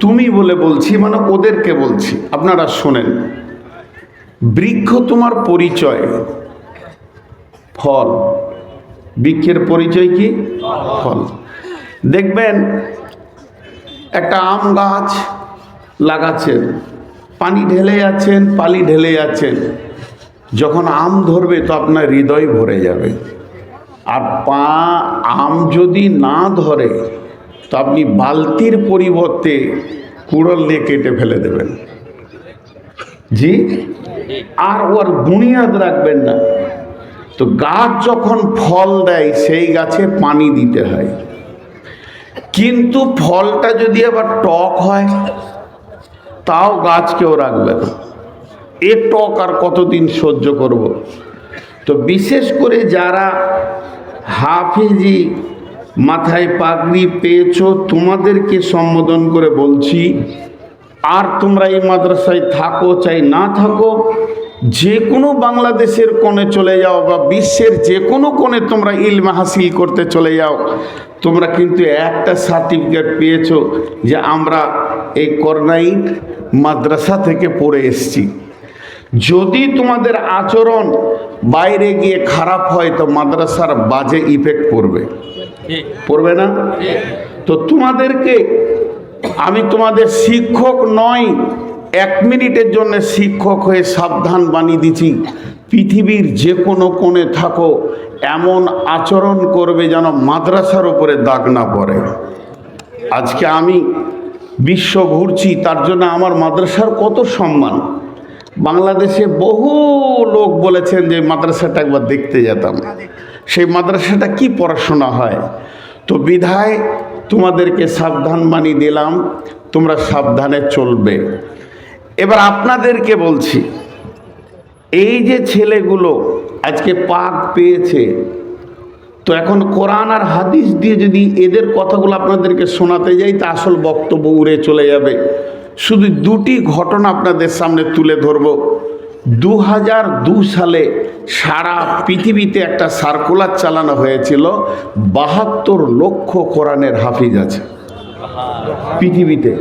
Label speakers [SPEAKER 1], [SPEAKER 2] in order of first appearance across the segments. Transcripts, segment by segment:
[SPEAKER 1] তুমি বলে বলছি মানে ওদেরকে বলছি। আপনারা শোনেন। বৃক্ষ তোমার পরিচয়। ফল। বৃক্ষের পরিচয় কি? ফল। দেখবেন, একটা আম গাছ লাগাচ্ছেন, পানি ঢেলে যাচ্ছেন, পালি ঢেলে যাচ্ছেন। যখন আম ধরবে তো আপনার হৃদয় ভরে যাবে। আর পা, আম যদি না ধরে তো আপনি বালতির পরিবর্তে কুড়ল দিয়ে কেটে ফেলে দেবেন। জি? আর ওর বুনিয়াদ রাখবেন না। তো গাছ যখন ফল দেয়, সেই গাছে পানি দিতে হয়। কিন্তু ফলটা যদি আবার টক হয়, তাও গাছ কেউ রাখবে না। এ টক আর কতদিন সহ্য করব? তো বিশেষ করে যারা হাফিজি মাথায় পাগড়ি পেয়েছ? তোমাদেরকে সম্বোধন করে বলছি, আর তোমরা এই মাদ্রাসায় থাকো চাই না থাকো, যে কোনো বাংলাদেশের কোণে চলে যাও বা বিশ্বের যে কোনো কোণে তোমরা ইলমা হাসিল করতে চলে যাও, তোমরা কিন্তু একটা সার্টিফিকেট পেয়েছ যে আমরা এই করনাইট মাদ্রাসা থেকে পড়ে এসছি। যদি তোমাদের আচরণ বাইরে গিয়ে খারাপ হয়, তো মাদ্রাসার বাজে ইফেক্ট পড়বে। পড়বে না? তো তোমাদেরকে আমি তোমাদের শিক্ষক নয়, এক মিনিটের জন্য শিক্ষক হয়ে সাবধান বানিয়ে দিচ্ছি। পৃথিবীর যে কোনো কোণে থাকো, এমন আচরণ করবে যেন মাদ্রাসার উপরে দাগ না পড়ে। আজকে আমি বিশ্ব ঘুরছি, তার জন্য আমার মাদ্রাসার কত সম্মান। বাংলাদেশে বহু লোক বলেছেন যে মাদ্রাসাটা একবার দেখতে যেতাম। সেই মাদ্রাসাটা কি পড়াশোনা হয়? তো বিধায় তোমাদেরকে সাবধান মানি দিলাম, তোমরা সাবধানে চলবে। এবার আপনাদেরকে বলছি, এই যে ছেলেগুলো আজকে পাক পেয়েছে, তো এখন কোরআন আর হাদিস দিয়ে যদি এদের কথাগুলো আপনাদেরকে শোনাতে যাই, তা আসল বক্তব্য উড়ে চলে যাবে। শুধু দুটি ঘটনা আপনাদের সামনে তুলে ধরব। দু হাজার দু সালে সারা পৃথিবীতে একটা সার্কুলার চালানো হয়েছিল বাহাত্তর লক্ষ কোরআনের হাফিজ আছে পৃথিবীতে।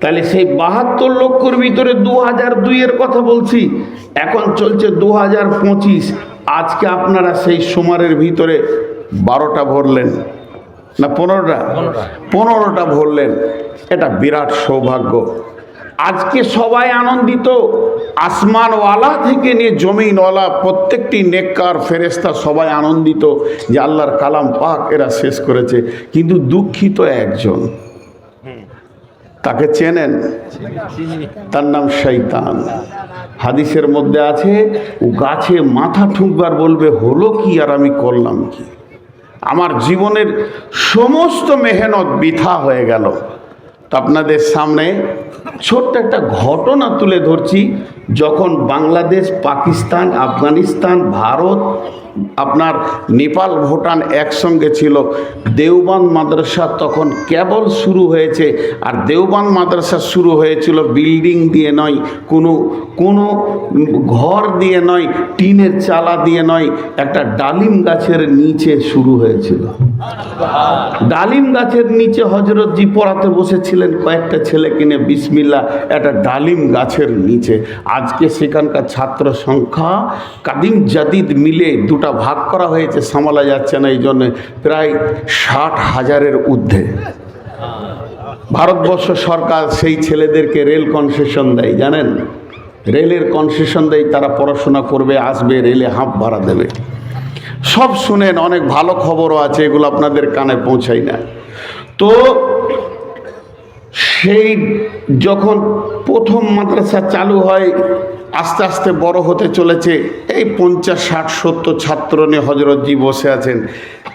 [SPEAKER 1] তাহলে সেই বাহাত্তর লক্ষর ভিতরে দু হাজার দুইয়ের কথা বলছি এখন চলছে দু হাজার পঁচিশ। আজকে আপনারা সেই সুমারের ভিতরে বারোটা ভরলেন না পনেরোটা। পনেরোটা ভরলেন। এটা বিরাট সৌভাগ্য। আজকে সবাই আনন্দিত। আসমানওয়ালা থেকে নিয়ে জমিনওয়ালা, প্রত্যেকটি নেককার ফেরেস্তা সবাই আনন্দিত যে আল্লাহর কালাম পাক এরা শেষ করেছে। কিন্তু দুঃখিত একজন। তাকে চেনেন? তার নাম শৈতান হাদিসের মধ্যে আছে, ও গাছে মাথা ঠুকবার বলবে, হলো কি আর আমি করলাম কি? আমার জীবনের সমস্ত মেহনত বৃথা হয়ে গেল। তো আপনাদের সামনে ছোট্ট একটা ঘটনা তুলে ধরছি যখন বাংলাদেশ পাকিস্তান আফগানিস্তান ভারত আপনার নেপাল, ভুটান একসঙ্গে ছিল। দেওবান মাদ্রাসা তখন কেবল শুরু হয়েছে। আর দেওবান মাদ্রাসা শুরু হয়েছিল বিল্ডিং দিয়ে নয়, কোনো কোনো ঘর দিয়ে নয়, টিনের চালা দিয়ে নয়, একটা ডালিম গাছের নিচে শুরু হয়েছিল। ডালিম গাছের নিচে হজরতজি পড়াতে বসেছিলেন কয়েকটা ছেলে কিনে বিসমিল্লা একটা ডালিম গাছের নিচে। আজকে সেখানকার ছাত্র সংখ্যা কাদিম জাদিদ মিলে দুটা ভাগ করা হয়েছে, সামলা যাচ্ছে না, এই জন্যে প্রায় ষাট হাজারের ঊর্ধ্বে। ভারতবর্ষ সরকার সেই ছেলেদেরকে রেল কনসেশন দেয়, জানেন? রেলের কনসেশন দেয়, তারা পড়াশোনা করবে, আসবে, রেলে হাঁপ ভাড়া দেবে। সব শুনেন, অনেক ভালো খবরও আছে, এগুলো আপনাদের কানে পৌঁছাই না। তো সেই যখন প্রথম মাদ্রাসা চালু হয়, আস্তে আস্তে বড় হতে চলেছে, এই পঞ্চাশ, ষাট, সত্তর ছাত্র নিয়ে হজরতজি বসে আছেন।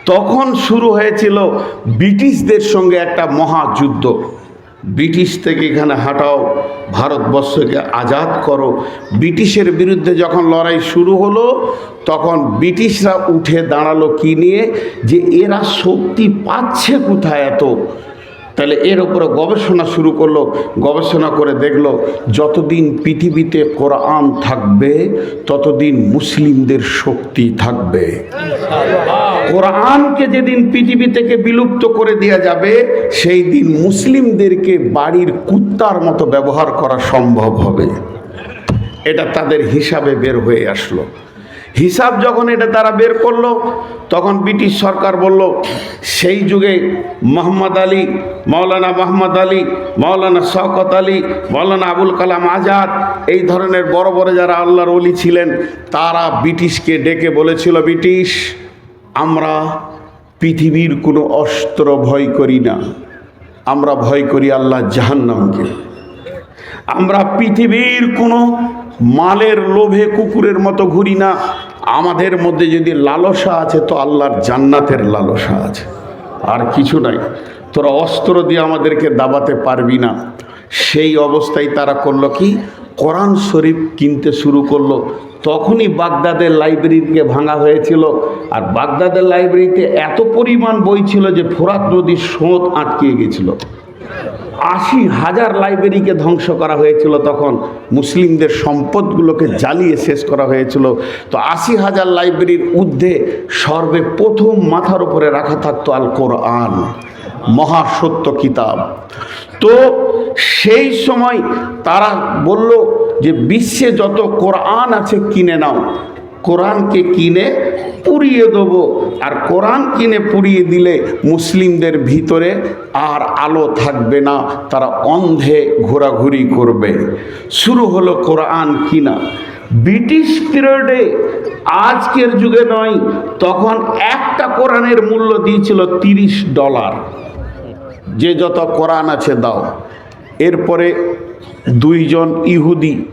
[SPEAKER 1] তখন শুরু হয়েছিল ব্রিটিশদের সঙ্গে একটা মহাযুদ্ধ। ব্রিটিশ থেকে এখানে হাঁটাও, ভারতবর্ষকে আজাদ করো। ব্রিটিশের বিরুদ্ধে যখন লড়াই শুরু হলো, তখন ব্রিটিশরা উঠে দাঁড়াল কি নিয়ে? যে এরা শক্তি পাচ্ছে কোথায় এত? তাহলে এর উপরে গবেষণা শুরু করল, গবেষণা করে দেখল, যতদিন পৃথিবীতে কোরআন থাকবে, ততদিন মুসলিমদের শক্তি থাকবে। কোরআনকে যেদিন পৃথিবী থেকে বিলুপ্ত করে দেওয়া যাবে, সেই দিন মুসলিমদেরকে বাড়ির কুত্তার মতো ব্যবহার করা সম্ভব হবে। এটা তাদের হিসাবে বের হয়ে আসলো। হিসাব যখন এটা তারা বের করল, তখন ব্রিটিশ সরকার বলল, সেই যুগে মোহাম্মদ আলী মৌলানা মোহাম্মদ আলী মৌলানা শওকত আলী মৌলানা আবুল কালাম আজাদ, এই ধরনের বড় বড় যারা আল্লাহর অলি ছিলেন, তারা ব্রিটিশকে ডেকে বলেছিল, ব্রিটিশ, আমরা পৃথিবীর কোনো অস্ত্র ভয় করি না। আমরা ভয় করি আল্লাহ জাহান্নামকে। আমরা পৃথিবীর কোনো মালের লোভে কুকুরের মতো ঘুরি না। আমাদের মধ্যে যদি লালসা আছে, তো আল্লাহর জান্নাতের লালসা আছে। আর কিছু নাই। তোরা অস্ত্র দিয়ে আমাদেরকে দাবাতে পারবি না। সেই অবস্থায় তারা করল কি? কোরআন শরীফ কিনতে শুরু করল। তখনই বাগদাদের লাইব্রেরিকে ভাঙা হয়েছিল। আর বাগদাদের লাইব্রেরিতে এত পরিমাণ বই ছিল যে ফোরাত নদীর সোঁত আটকে গেছিল। আশি হাজার লাইব্রেরিকে ধ্বংস করা হয়েছিল তখন। মুসলিমদের সম্পদগুলোকে জ্বালিয়ে শেষ করা হয়েছিল। তো আশি হাজার লাইব্রেরির ঊর্ধ্বে সর্বে প্রথম মাথার উপরে রাখা থাকতো আল কোরআন মহাসত্য কিতাব। তো সেই সময় তারা বলল যে, বিশ্বে যত কোরআন আছে কিনে নাও। কোরআনকে কিনে পুড়িয়ে দেবো। আর কোরআন কিনে পুড়িয়ে দিলে মুসলিমদের ভিতরে আর আলো থাকবে না, তারা অন্ধে ঘোরাঘুরি করবে। শুরু হলো কোরআন কিনা। ব্রিটিশ পিরিয়ডে আজকের যুগে নয়, তখন একটা কোরআনের মূল্য দিয়েছিল তিরিশ ডলার। যে যত কোরআন আছে দাও। এরপরে দুইজন ইহুদি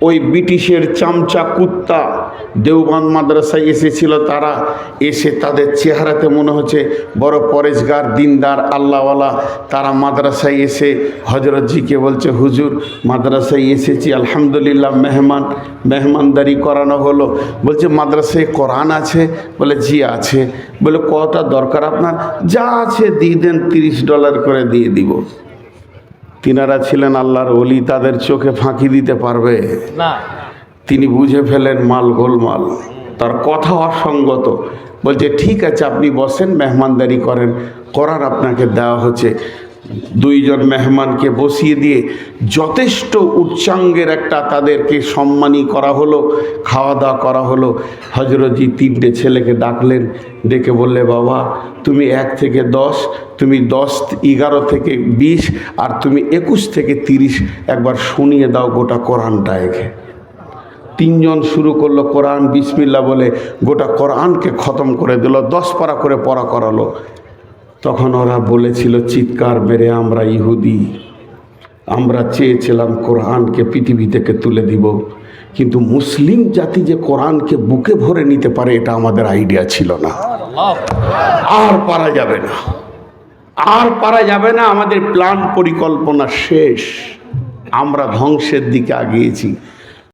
[SPEAKER 1] ওই ব্রিটিশের চামচা কুত্তা দেওবান মাদ্রাসায় এসেছিল তারা। এসে তাদের চেহারাতে মনে হচ্ছে বড় পরেশগার, দিনদার, আল্লাহওয়ালা। তারা মাদ্রাসায় এসে হজরতজিকে বলছে, হুজুর, মাদ্রাসায় এসেছি, আলহামদুলিল্লাহ, মেহমান, মেহমানদারি করানো হলো। বলছে, মাদ্রাসায় কোরআন আছে? বলে, জি আছে। বলে, কটা দরকার আপনার? যা আছে দিয়ে দেন, তিরিশ ডলার করে দিয়ে দিব। তিনারা ছিলেন আল্লাহর অলি তাদের চোখে ফাঁকি দিতে পারবে।
[SPEAKER 2] না।
[SPEAKER 1] তিনি বুঝে ফেলেন মাল গোলমাল। তার কথা অসঙ্গত। বলছে ঠিক আছে আপনি বসেন মেহমানদারি করেন করার আপনাকে দেওয়া হচ্ছে। দুইজন মেহমানকে বসিয়ে দিয়ে যথেষ্ট উচ্চাঙ্গের একটা তাদেরকে সম্মানী করা হলো, খাওয়া দাওয়া করা হলো। হজরতজি তিনটে ছেলেকে ডাকলেন, ডেকে বললে, বাবা, তুমি এক থেকে দশ, তুমি দশ, এগারো থেকে বিশ, আর তুমি একুশ থেকে তিরিশ, একবার শুনিয়ে দাও গোটা কোরআনটা একে। তিনজন শুরু করল কোরআন বিসমিল্লা বলে গোটা কোরআনকে খতম করে দিল, দশ পারা করে পড়া করালো। তখন ওরা বলেছিল, চিৎকার মেরে আমরা ইহুদি। আমরা চেয়েছিলাম কোরআনকে, পৃথিবী থেকে তুলে দিব। কিন্তু মুসলিম জাতি যে কোরআনকে বুকে ভরে নিতে পারে, এটা আমাদের আইডিয়া ছিল না। আর পারা যাবে না। আর পারা যাবে না, আমাদের প্ল্যান পরিকল্পনা শেষ। আমরা ধ্বংসের দিকে আগিয়েছি।